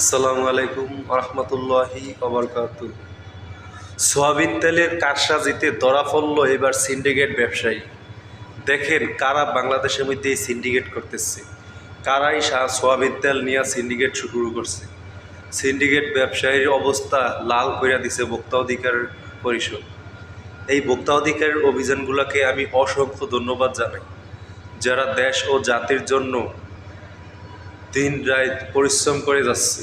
আসসালামু আলাইকুম রহমতুল্লাহি অবরকাত সোয়াবিন তেলের কারসাজিতে ধরা পড়ল এবার সিন্ডিকেট ব্যবসায়ী। দেখেন কারা বাংলাদেশের মধ্যে সিন্ডিকেট করতেছে। কারাই সোয়াবিন তেল নিয়ে সিন্ডিকেট শুরু করছে। সিন্ডিকেট ব্যবসায়ীর অবস্থা লাল কইরা দিছে ভোক্তা অধিকার পরিষদ। এই ভোক্তা অধিকারের অভিযানগুলোকে আমি অসংখ্য ধন্যবাদ জানাই। যারা দেশ ও জাতির জন্য দিন রাত পরিশ্রম করে যাচ্ছে।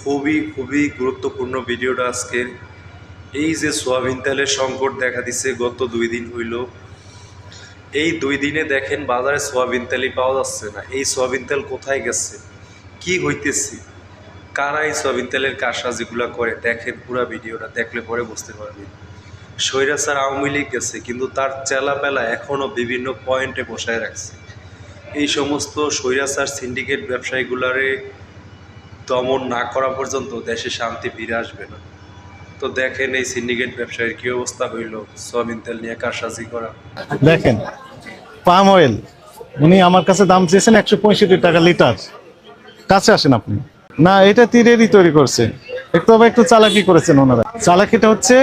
খুবই খুবই গুরুত্বপূর্ণ ভিডিওটা আজকের এই যে সোয়াবিন তেলের সংকট দেখা দিছে, গত দুই দিন হইল। এই দুই দিনে দেখেন বাজারে সোয়াবিন তেলই পাওয়া যাচ্ছে না। এই সোয়াবিন তেল কোথায় গেছে? কি হইতেছে? কারা এই সোয়াবিন তেলের কারসাজিগুলো করে? দেখেন পুরো ভিডিওটা, দেখলে পরে বুঝতে পারবেন। স্বৈরাচার আওয়ামী লীগ গেছে, কিন্তু তার চেলাপেলা এখনও বিভিন্ন পয়েন্টে বসায় রাখছে। এই সমস্ত স্বৈরাচার সিন্ডিকেট ব্যবসায়ীগুলারে দমন না করা পর্যন্ত দেশে শান্তি ফিরে আসবে না। তো দেখেন এই সিন্ডিকেট ব্যবসায়ীর কি অবস্থা হইল, সোয়াবিন তেল নিয়ে কারসাজি করা। দেখেন, পাম অয়েল, উনি আমার কাছে দাম চেয়েছেন একশো পঁয়ষট্টি টাকা লিটার। কাছে আসেন আপনি। না, এটা তীরেরই তৈরি করছে। একটু আবার একটু চালাকি করেছেন ওনারা। চালাকিটা হচ্ছে,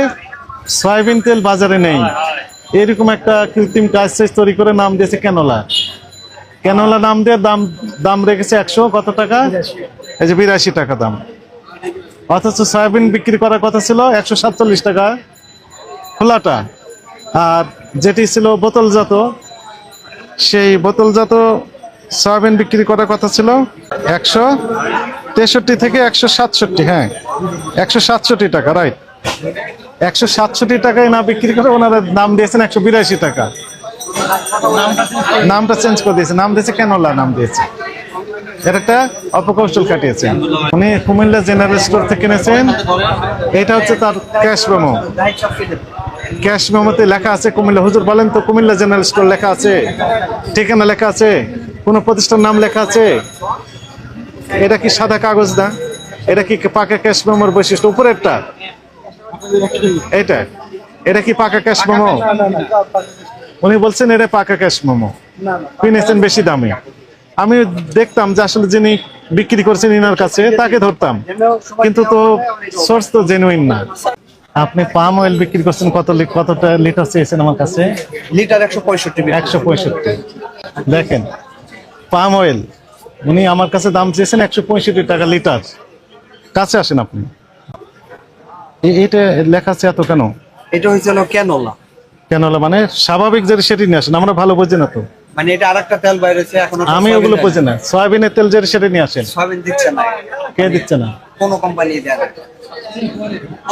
সয়াবিন তেল বাজারে নেই। এরকম একটা কৃত্রিম কাজ তৈরি করে নাম দিয়েছে ক্যানোলা ক্যানোলা নাম দিয়ে? দাম দাম রেখেছে একশো কত টাকা? এই যে বিরাশি টাকা দাম। অথচ সয়াবিন বিক্রি করার কথা ছিল একশো সাতচল্লিশ টাকা খোলাটা। আর যেটি ছিল বোতলজাত সেই বোতলজাত সয়াবিন বিক্রি করার কথা ছিল একশো তেষট্টি থেকে একশো সাতষট্টি হ্যাঁ একশো সাতষট্টি টাকা রাইট। একশো সাতষট্টি টাকায় না বিক্রি করে ওনারা দাম দিয়েছেন একশো বিরাশি টাকা। নামটা চেঞ্জ করে দিয়েছে। নাম দিয়েছে কেনলা, নাম দিয়েছে। এটা একটা অপকৌশল কাটিয়েছেন। উনি কুমিল্লা জেনারেল স্টোর থেকে কিনেছেন। এটা হচ্ছে তার ক্যাশ মেমো। ক্যাশ মেমোতে লেখা আছে কুমিল্লা। হুজুর বলেন তো, কুমিল্লা জেনারেল স্টোর লেখা আছে? ঠিকানা লেখা আছে? কোনো প্রতিষ্ঠান নাম লেখা আছে? এটা কি সাদা কাগজ না? এটা কি পাকা ক্যাশ মেমোর বৈশিষ্ট্য? উপরেরটা এটা। এটা কি পাকা ক্যাশ মেমো? উনি বলছেন এটা পাকা ক্যাশ মোমো। কিনেছেন বেশি দামে। আমি দেখতাম যে আসলে যিনি বিক্রি করছেন ইনার কাছে তাকে ধরতাম। কিন্তু তো সোর্স তো জেনুইন না। আপনি পাম অয়েল বিক্রি করছেন কত লি- কতটা লিটার চেয়েছেন আমার কাছে? লিটার একশো পঁয়ষট্টি একশো পঁয়ষট্টি। দেখেন পাম অয়েল উনি আমার কাছে দাম চেয়েছেন একশো পঁয়ষট্টি টাকা লিটার কাছে আসেন আপনি। এটা লেখা আছে এত কেন? এটা হয়েছিল ক্যানোলা। কেন হলো মানে স্বাভাবিক যেটা সেটি নিয়ে আসেন আমরা ভালো বুঝি না তো। মানে এটা আর একটা তেল বাইরেছে এখন আমি ওগুলো বুঝি না। সয়াবিনের তেল যেটা সেটা নিয়ে আসেন। সয়াবিন দিচ্ছে না। কে দিচ্ছে না? কোনো কোম্পানি দেয় না।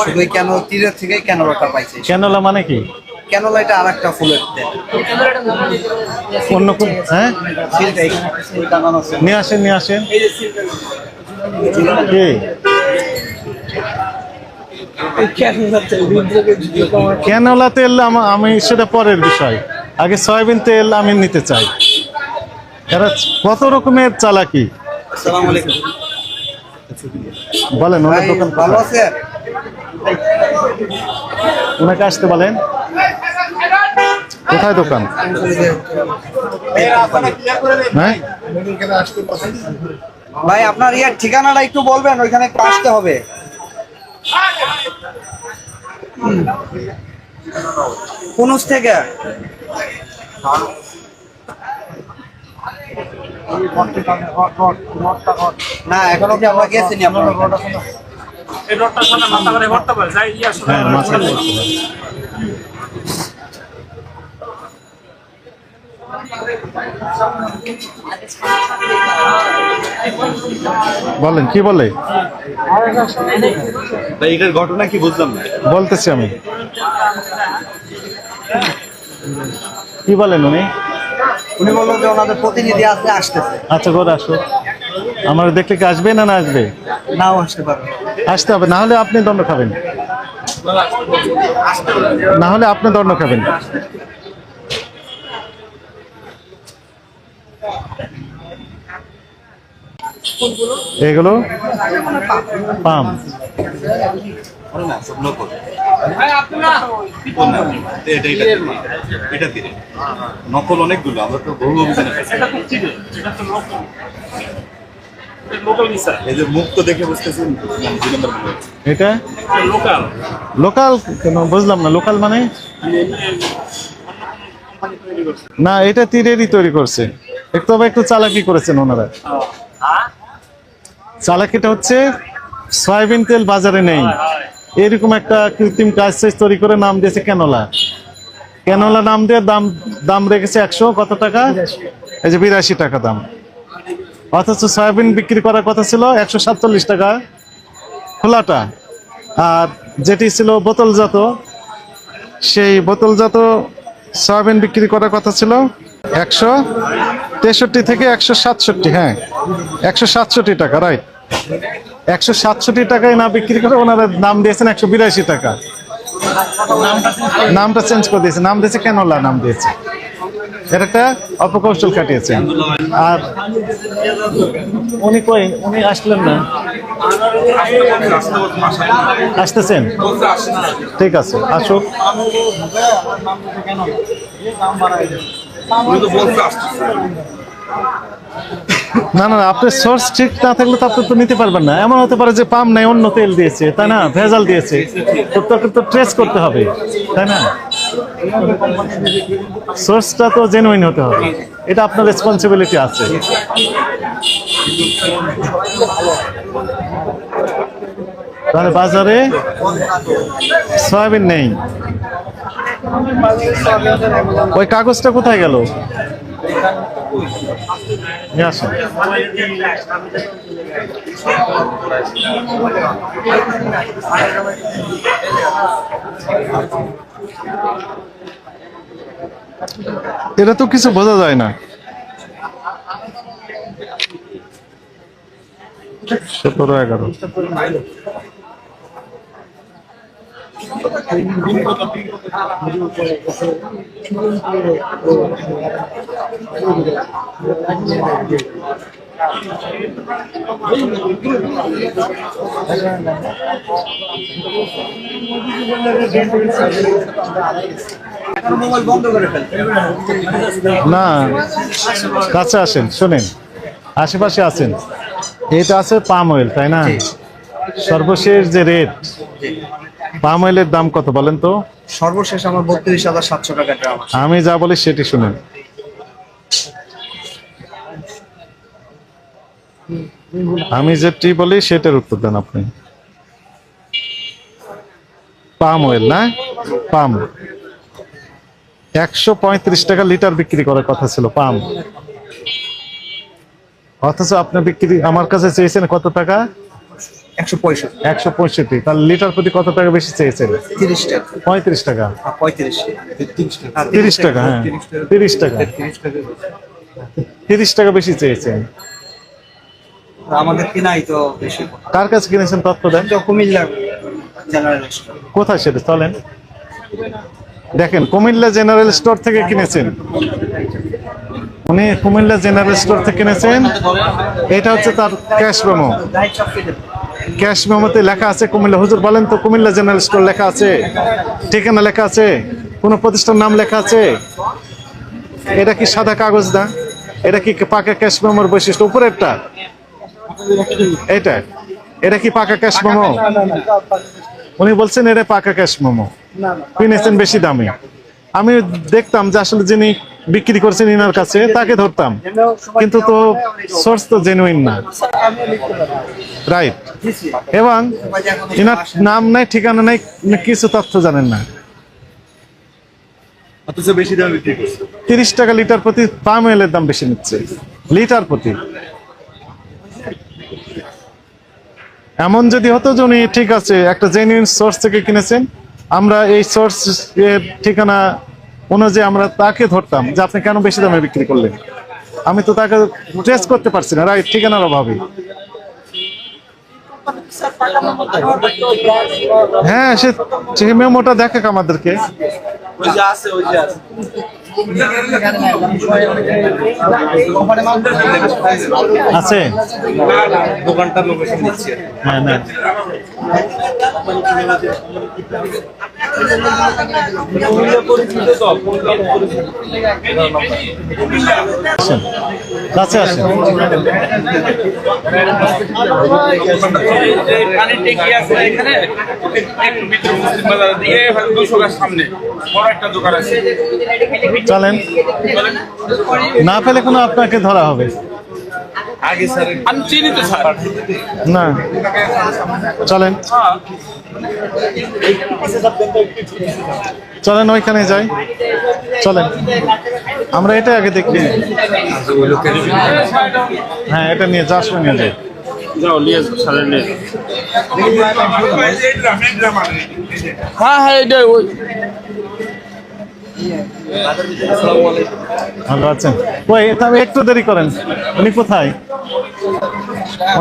শুধু কেন তীরের থেকে ক্যানোলাটা পাইছে। ক্যানোলা মানে কি? ক্যানোলা এটা আর একটা ফুলের তেল। অন্য কোন হ্যাঁ। নিয়ে আসেন নিয়ে আসেন। কি? ক্যানোলা তেল আমা- সেটা পরের বিষয়। আগে সয়াবিন তেল আমি নিতে চাই। এরা কত রকমের চালাকি? বলেন ওনার দোকান ভালো আছে ওনাকে আসতে বলেন। কোথায় দোকান? হ্যাঁ? ভাই আপনার ইয়ার ঠিকানাটা একটু বলবেন ওইখানে একটু আসতে হবে। কোনুস থেকে? না এখনও কি আমরা গেছিনি আপনার এই রোডটা সামনে মাথা করে ভরতে পারে যাই ইয়া বলেন কি বলে? এটার ঘটনা কি বুঝলাম না। বলতেছি আমি। কি বলেন উনি? উনি বললেন যে ওনাদের প্রতিনিধি আছে আসতেছে। আচ্ছা করে আসো আমার দেখলে কি আসবে না না আসবে? নাও আসতে পারবে আসতে হবে না হলে আপনি দণ্ড খাবেন। না হলে আপনি দণ্ড খাবেন। এগুলো? পাম। নকল অনেকগুলো আমরা তো বহু অভিযানে এই যে মুখ তো দেখে বুঝতেছেন মানে। এটা? Local local. কেন বুঝলাম না লোকাল মানে? না এটা তীরেরই তৈরি করছে। একটু তবে একটু চালাকি করেছেন ওনারা। চালাকিটা হচ্ছে সয়াবিন তেল বাজারে নেই। এরকম একটা কৃত্রিম কাজ তৈরি করে নাম দিয়েছে ক্যানোলা। ক্যানোলা নাম দিয়ে দাম দাম রেখেছে একশো, কত টাকা? এই যে বিরাশি টাকা দাম। অথচ সয়াবিন বিক্রি করার কথা ছিল একশো সাতচল্লিশ টাকা খোলাটা। আর যেটি ছিল বোতলজাত, সেই বোতলজাত সয়াবিন বিক্রি করার কথা ছিল একশো। তেষট্টি থেকে একশো সাতষট্টি হ্যাঁ। একশো সাতষট্টি টাকা রাইট একশো সাতষট্টি টাকায় না বিক্রি করে ওনারা নাম দিয়েছেন একশো বিরাশি টাকা। নামটা চেঞ্জ করে দিয়েছে। নাম দিয়েছে কেনলা, নাম দিয়েছে। এটা একটা অপকৌশল কাটিয়েছেন। আর উনি কই? উনি আসলেন না। আসতেছেন? ঠিক আছে, আসুক। না না আপনার সোর্স ঠিক না থাকলে তো আপনি তো নিতে পারবেন না। এমন হতে পারে যে পাম নাই, অন্য তেল দিয়েছে, তাই না? ভেজাল দিয়েছে। তো তোকে তো ট্রেস করতে হবে, তাই না? সোর্সটা তো জেনুইন হতে হবে। এটা আপনার রেসপন্সিবিলিটি আছে। তাহলে বাজারে সয়াবিন নেই। ওই কাগজটা কোথায় গেল? নিয়ে এটা তো কিছু বোঝা যায় না। সতেরো এগারো। না কাছে আসেন শোনেন। আশেপাশে আছেন। এটা আছে পাম অয়েল তাই না? সর্বশেষ যে রেট পাম অয়েলের দাম কত বলেন তো? সর্বশেষ আমার বত্রিশ হাজার সাতশো টাকা ড্রাম আমি যা বলি সেটি শুনেন। আমি যেটি বলি সেটার উত্তর দেন আপনি। পাম অয়েল না? পাম। একশো পঁয়ত্রিশ টাকা লিটার বিক্রি করার কথা ছিল পাম। অথচ আপনি বিক্রি আমার কাছে চেয়েছেন কত টাকা? একশো পঁয়ষট্টি। একশো পঁয়ষট্টি। তাহলে লিটার প্রতি কত টাকা বেশি চেয়েছেন? তিরিশ টাকা। পঁয়ত্রিশ টাকা? পঁয়ত্রিশ। তিরিশ টাকা। হ্যাঁ তিরিশ টাকা তিরিশ টাকা। বেশি। চেয়েছেন? আমাদের কিনাই তো বেশি। কার কাছে কিনেছেন তথ্য দেন কুমিল্লা কোথায় সেটা চলেন। দেখেন কুমিল্লা জেনারেল স্টোর থেকে কিনেছেন। উনি কুমিল্লা জেনারেল স্টোর থেকে কিনেছেন। এটা হচ্ছে তার ক্যাশ মেমো ক্যাশ মেমোতে লেখা আছে কুমিল্লা। হুজুর বলেন তো কুমিল্লা জেনারেল স্টোর লেখা আছে। ঠিকানা লেখা আছে। কোনো প্রতিষ্ঠান নাম লেখা আছে? এটা কি সাদা কাগজ না? এটা কি পাকা ক্যাশ মেমোর বৈশিষ্ট্য? উপরেরটা? এটা? এটা কি পাকা ক্যাশ মেমো? উনি বলছেন এটা পাকা ক্যাশ মোমো। কিনেছেন বেশি দামে। আমি দেখতাম যে আসলে যিনি বিক্রি করছেন ইনার কাছে তাকে ধরতাম। কিন্তু তো সোর্স তো জেনুইন না। রাইট এবং ইনার নাম নাই ঠিকানা নাই কিছু তথ্য জানেন না। তিরিশ টাকা লিটার প্রতি পাম অয়েলের দাম বেশি নিচ্ছে। লিটার প্রতি। এমন যদি হতো যে উনি ঠিক আছে একটা জেনুইন সোর্স থেকে কিনেছেন আমরা এই সোর্স এর ঠিকানা অনুযায়ী আমরা তাকে ধরতাম, যে আপনি কেন বেশি দামে বিক্রি করলেন? আমি তো তাকে ট্রেস করতে পারছি না রাইট ঠিকানার অভাবে। হ্যাঁ সে মেমোটা দেখে আমাদেরকে। আছে? ওই লোকেশন দিচ্ছি হ্যাঁ না কাছে আসেন। পানির ট্যাঙ্কি আছে এখানে একটু ভিতরে মুসলিম বাজার দিয়ে দুশো গাছ সামনে বড় একটা দোকান আছে। চলেন। না পেলে কোনো আপনাকে ধরা হবে। আগে স্যার আমি চিনি তো স্যার। না। চলেন। চলেন ওইখানে যাই। চলেন। আমরা এটা আগে দেখি। হ্যাঁ এটা নিয়ে সময় নিয়ে যাই। যাও, নিয়ে সাড়ে নিয়ে হ্যাঁ হ্যাঁ এটা ওই। ভালো আছেন? ওই তবে একটু দেরি করেন। উনি কোথায়?